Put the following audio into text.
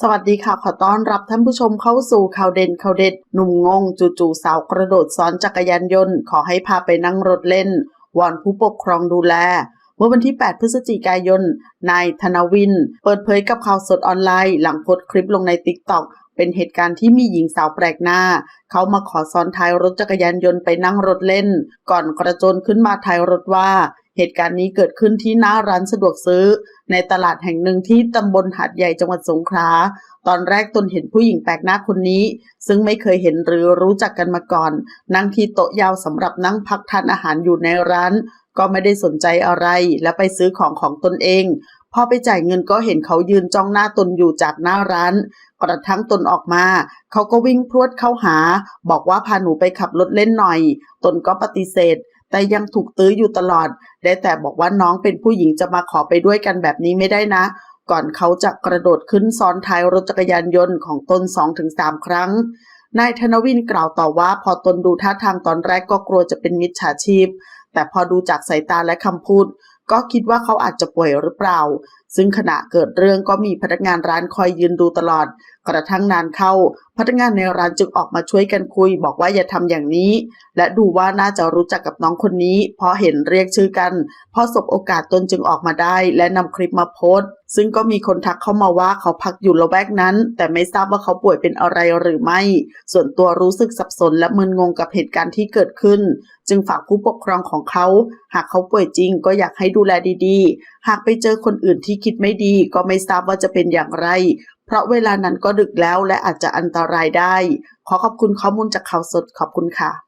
สวัสดีค่ะ ขอต้อนรับท่านผู้ชมเข้าสู่ข่าวเด่นข่าวเด็ด หนุ่มงง จู่ๆสาวกระโดดซ้อนจักรยานยนต์ ขอให้พาไปนั่งรถเล่น วอนผู้ปกครองดูแล เมื่อวันที่ 8 พฤศจิกายน นายธนวิน เปิดเผยกับข่าวสดออนไลน์ หลังโพสต์คลิปลงในติ๊กต็อกเป็นเหตุการณ์ที่มีหญิงสาวแปลกหน้า เขามาขอซ้อนท้ายรถจักรยานยนต์ไปนั่งรถเล่น ก่อนกระโจนขึ้นมาท้ายรถว่า เหตุการณ์นี้เกิดขึ้นที่หน้าร้านสะดวกซื้อ ในตลาดแห่งหนึ่งที่ตำบลหาดใหญ่จังหวัดสงขลา ตอนแรกตนเห็นผู้หญิงแปลกหน้าคนนี้ ซึ่งไม่เคยเห็นหรือรู้จักกันมาก่อน นั่งที่โต๊ะยาวสำหรับนั่งพักทานอาหารอยู่ในร้าน ก็ไม่ได้สนใจอะไรและไปซื้อของของตนเองพอไปจ่ายเงินก็เห็นเขายืนจ้องหน้าตนอยู่จากหน้าร้าน กระทั่งตนออกมา เขาก็วิ่งพรวดเข้าหา บอกว่าพาหนูไปขับรถเล่นหน่อย ตนก็ปฏิเสธ แต่ยังถูกตื้ออยู่ตลอด ได้แต่บอกว่าน้องเป็นผู้หญิงจะมาขอไปด้วยกันแบบนี้ไม่ได้นะ ก่อนเขาจะกระโดดขึ้นซ้อนท้ายรถจักรยานยนต์ของตน2-3 ครั้งนายธนวินกล่าวต่อว่าพอตนดูท่าทางตอนแรกก็กลัวจะเป็นมิจฉาชีพ แต่พอดูจากสายตาและคำพูด ก็คิดว่าเขาอาจจะป่วยหรือเปล่า ซึ่งขณะเกิดเรื่องก็มีพนักงานร้านคอยยืนดูตลอด กระทั่งนานเข้า พนักงานในร้านจึงออกมาช่วยกันคุย บอกว่าอย่าทำอย่างนี้ และดูว่าน่าจะรู้จักกับน้องคนนี้ เพราะเห็นเรียกชื่อกัน พอสบโอกาสตนจึงออกมาได้ และนำคลิปมาโพสต์ ซึ่งก็มีคนทักเข้ามาว่าเขาพักอยู่ละแวกนั้น แต่ไม่ทราบว่าเขาป่วยเป็นอะไรหรือไม่ ส่วนตัวรู้สึกสับสนและมึนงงกับเหตุการณ์ที่เกิดขึ้น จึงฝากผู้ปกครองของเขา หากเขาป่วยจริง ก็อยากให้ดูแลดีๆ หากไปเจอคนอื่นที่คิดไม่ดี ก็ไม่ทราบว่าจะเป็นอย่างไรเพราะเวลานั้นก็ดึกแล้วและอาจจะอันตรายได้ ขอขอบคุณข้อมูลจากข่าวสดขอบคุณค่ะ